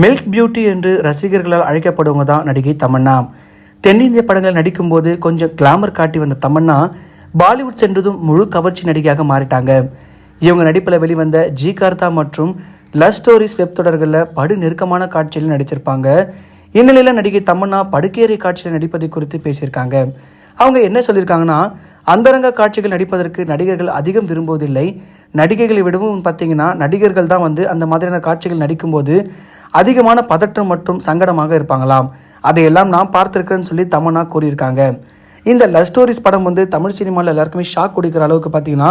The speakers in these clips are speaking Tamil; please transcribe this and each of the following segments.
மில்க் பியூட்டி என்று ரசிகர்களால் அழைக்கப்படுவங்க தான் நடிகை தமன்னா. தென்னிந்திய படங்கள் நடிக்கும்போது கொஞ்சம் கிளாமர் காட்டி வந்த தமன்னா பாலிவுட் சென்றதும் முழு கவர்ச்சி நடிகையாக மாறிட்டாங்க. இவங்க நடிப்பில் வெளிவந்த ஜி கார்த்தா மற்றும் லவ் ஸ்டோரிஸ் வெப் தொடர்களில் படு நெருக்கமான காட்சியில் நடிச்சிருப்பாங்க. இந்நிலையில் நடிகை தமன்னா படுக்கேறி காட்சியில் நடிப்பதை குறித்து பேசியிருக்காங்க. அவங்க என்ன சொல்லியிருக்காங்கன்னா அந்தரங்க காட்சிகள் நடிப்பதற்கு நடிகர்கள் அதிகம் விரும்புவதில்லை. நடிகைகளை விடவும் பார்த்தீங்கன்னா நடிகர்கள் தான் வந்து அந்த மாதிரியான காட்சிகள் நடிக்கும்போது அதிகமான பதற்றம் மற்றும் சங்கடமாக இருப்பாங்களாம். அதையெல்லாம் நான் பார்த்துருக்கேன்னு சொல்லி தமன்னா கூறியிருக்காங்க. இந்த லவ் ஸ்டோரிஸ் படம் வந்து தமிழ் சினிமாவில் எல்லாருக்குமே ஷாக் கொடுக்குற அளவுக்கு பார்த்தீங்கன்னா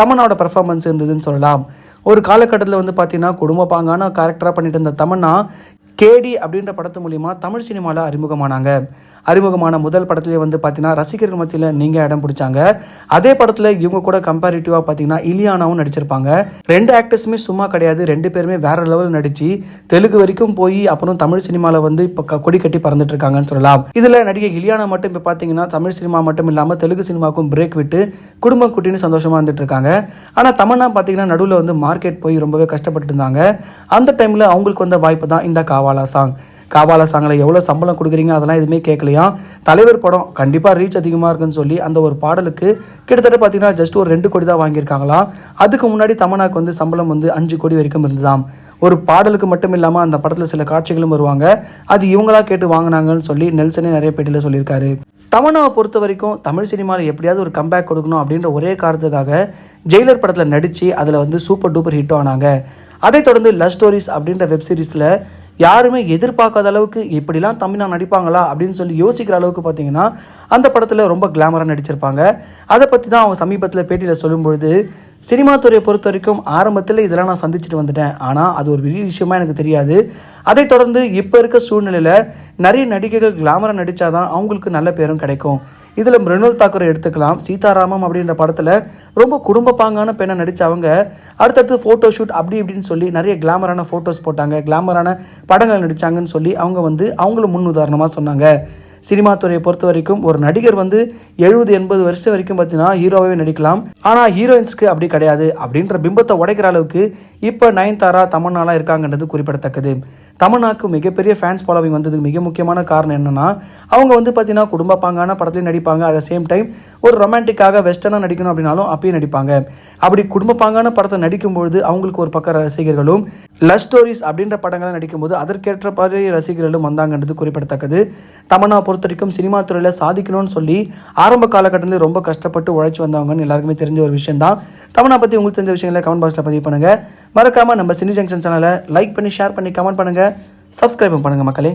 தமன்னாவோட பர்ஃபார்மன்ஸ் இருந்ததுன்னு சொல்லலாம். ஒரு காலகட்டத்தில் வந்து பார்த்தீங்கன்னா குடும்ப பாங்கான கேரக்டராக பண்ணிட்டு இருந்த தமன்னா கேடி அப்படின்ற படத்து மூலிமா தமிழ் சினிமாவில் அறிமுகமானாங்க. அறிமுகமான முதல் படத்துலேயே வந்து பார்த்தீங்கன்னா ரசிகர்கள் மத்தியில் நீங்கள் இடம் பிடிச்சாங்க. அதே படத்தில் இவங்க கூட கம்பேரிட்டிவாக பார்த்தீங்கன்னா இலியானாவும் நடிச்சிருப்பாங்க. ரெண்டு ஆக்டர்ஸுமே சும்மா கிடையாது. ரெண்டு பேருமே வேற லெவலில் நடிச்சு தெலுங்கு வரைக்கும் போய் அப்புறம் தமிழ் சினிமாவில் வந்து இப்போ கொடி கட்டி பறந்துட்டு இருக்காங்கன்னு சொல்லலாம். இதில் நடிகை இலியானா மட்டும் இப்போ பார்த்தீங்கன்னா தமிழ் சினிமா மட்டும் இல்லாமல் தெலுங்கு சினிமாவுக்கும் பிரேக் விட்டு குடும்பம் குட்டின்னு சந்தோஷமாக இருந்துட்டு இருக்காங்க. ஆனால் தமிழ்னா பார்த்தீங்கன்னா நடுவில் வந்து மார்க்கெட் போய் ரொம்பவே கஷ்டப்பட்டு இருந்தாங்க. அந்த டைமில் அவங்களுக்கு வந்த வாய்ப்பு தான் இந்த காவாலா சாங் காபால சாங்கில் எவ்வளோ சம்பளம் கொடுக்குறீங்க? அதெல்லாம் எதுவுமே கேட்கலையா? தலைவர் படம் கண்டிப்பாக ரீச் அதிகமாக இருக்குன்னு சொல்லி அந்த ஒரு பாடலுக்கு கிட்டத்தட்ட பார்த்தீங்கன்னா ஜஸ்ட் ஒரு ரெண்டு கோடி தான் வாங்கியிருக்காங்களா? அதுக்கு முன்னாடி தமனாக்கு வந்து சம்பளம் வந்து அஞ்சு கோடி வரைக்கும் இருந்ததாம். ஒரு பாடலுக்கு மட்டும் இல்லாமல் அந்த படத்தில் சில காட்சிகளும் வருவாங்க. அது இவங்களா கேட்டு வாங்கினாங்கன்னு சொல்லி நெல்சனே நிறைய பேட்டியில் சொல்லியிருக்காரு. தமனாவை பொறுத்த வரைக்கும் தமிழ் சினிமாவில் எப்படியாவது ஒரு கம்பேக் கொடுக்கணும் அப்படின்ற ஒரே காரணத்துக்காக ஜெயிலர் படத்தில் நடித்து அதில் வந்து சூப்பர் டூப்பர் ஹிட் ஆனாங்க. அதைத் தொடர்ந்து லவ் ஸ்டோரிஸ் அப்படின்ற வெப் சீரிஸில் யாருமே எதிர்பார்க்காத அளவுக்கு இப்படிலாம் தமிழா நடிப்பாங்களா அப்படின்னு சொல்லி யோசிக்கிற அளவுக்கு பார்த்தீங்கன்னா அந்த படத்தில் ரொம்ப கிளாமராக நடிச்சிருப்பாங்க. அதை பற்றி தான் அவங்க சமீபத்தில் பேட்டியில் சொல்லும்பொழுது சினிமா துறையை பொறுத்த வரைக்கும் ஆரம்பத்தில் இதெல்லாம் நான் சந்திச்சுட்டு வந்துட்டேன். ஆனால் அது ஒரு பெரிய விஷயமா எனக்கு தெரியாது. அதைத் தொடர்ந்து இப்போ இருக்க சூழ்நிலையில் நிறைய நடிகைகள் கிளாமராக நடித்தாதான் அவங்களுக்கு நல்ல பேரும் கிடைக்கும். இதில் மிருணுல் தாக்கரை எடுத்துக்கலாம். சீதாராமம் அப்படின்ற படத்தில் ரொம்ப குடும்ப பாங்கான பெண்ணை நடித்த அவங்க அடுத்தடுத்து ஃபோட்டோ ஷூட் அப்படி இப்படின்னு சொல்லி நிறைய கிளாமரான ஃபோட்டோஸ் போட்டாங்க. கிளாமரான படங்கள் நடித்தாங்கன்னு சொல்லி அவங்க வந்து அவங்களும் முன் உதாரணமாக சொன்னாங்க. சினிமா துறையை பொறுத்த வரைக்கும் ஒரு நடிகர் வந்து எழுபது எண்பது வருஷம் வரைக்கும் பார்த்தீங்கன்னா ஹீரோவே நடிக்கலாம். ஆனால் ஹீரோயின்ஸ்க்கு அப்படி கிடையாது. அப்படின்ற பிம்பத்தை உடைக்கிற அளவுக்கு இப்போ நயன்தாரா தமன்னாலாம் இருக்காங்கன்றது குறிப்பிடத்தக்கது. தமன்னாக்கு மிகப்பெரிய ஃபேன்ஸ் ஃபாலோவிங் வந்ததுக்கு மிக முக்கியமான காரணம் என்னென்னா அவங்க வந்து பார்த்தீங்கன்னா குடும்ப பாங்கான படத்துலையும் நடிப்பாங்க. அட் சேம் டைம் ஒரு ரொமான்டிக்காக வெஸ்டர்னாக நடிக்கணும் அப்படின்னாலும் அப்பயும் நடிப்பாங்க. அப்படி குடும்ப பாங்கான படத்தை நடிக்கும்பொழுது அவங்களுக்கு ஒரு பக்கம் ரசிகர்களும் லவ் ஸ்டோரிஸ் அப்படின்ற படங்களை நடிக்கும்போது அதற்கேற்ற மாதிரி ரசிகர்களும் வந்தாங்கன்றது குறிப்பிடத்தக்கது. தமனா பொறுத்த வரைக்கும் சினிமா துறையில் சாதிக்கணும்னு சொல்லி ஆரம்ப காலகட்டத்தில் ரொம்ப கஷ்டப்பட்டு உழைச்சி வந்தவங்கன்னு எல்லாருக்குமே தெரிஞ்ச ஒரு விஷயம் தான் தமனா பற்றி உங்களுக்கு தெரிஞ்ச விஷயங்களை கமெண்ட் பாக்ஸில் பதிவு பண்ணுங்கள் மறக்காமல் நம்ம சினி ஜங்ஷன் சேனலை லைக் பண்ணி ஷேர் பண்ணி கமெண்ட் பண்ணுங்கள் சப்ஸ்கிரைப் பண்ணுங்கள் மக்களே.